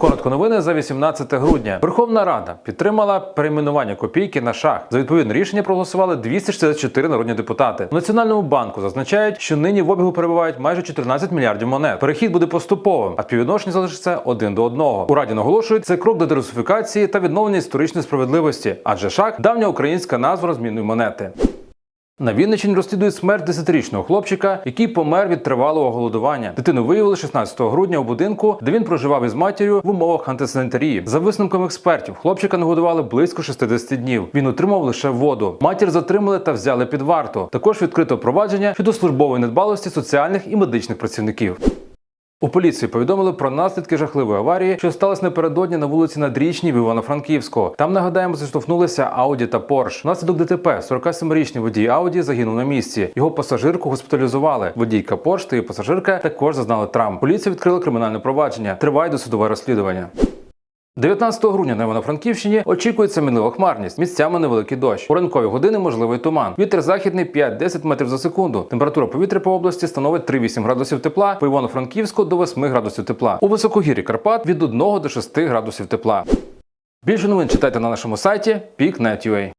Коротко новини за 18 грудня. Верховна Рада підтримала перейменування копійки на шах. За відповідне рішення проголосували 264 народні депутати. В Національному банку зазначають, що нині в обігу перебувають майже 14 мільярдів монет. Перехід буде поступовим, а співвідношення залишиться один до одного. У раді наголошують, це крок до дерусифікації та відновлення історичної справедливості, адже шах давня українська назва розмінної монети. На Вінниччині розслідують смерть 10-річного хлопчика, який помер від тривалого голодування. Дитину виявили 16 грудня у будинку, де він проживав із матір'ю в умовах антисанітарії. За висновком експертів, хлопчика нагодували близько 60 днів. Він отримав лише воду. Матір затримали та взяли під варту. Також відкрито провадження щодо службової недбалості соціальних і медичних працівників. У поліції повідомили про наслідки жахливої аварії, що сталося напередодні на вулиці Надрічній в Івано-Франківську. Там нагадаємо, зіштовхнулися Ауді та Порш. Наслідок ДТП 47-річний водій Ауді загинув на місці. Його пасажирку госпіталізували. Водійка Порш та її пасажирка також зазнали травм. Поліція відкрила кримінальне провадження. Триває досудове розслідування. 19 грудня на Івано-Франківщині очікується мінлива хмарність. Місцями невеликий дощ. У ранкові години можливий туман. Вітер західний 5-10 метрів за секунду. Температура повітря по області становить 3-8 градусів тепла, по Івано-Франківську до 8 градусів тепла. У високогір'ї Карпат від 1 до 6 градусів тепла. Більше новин читайте на нашому сайті peak.net.ua.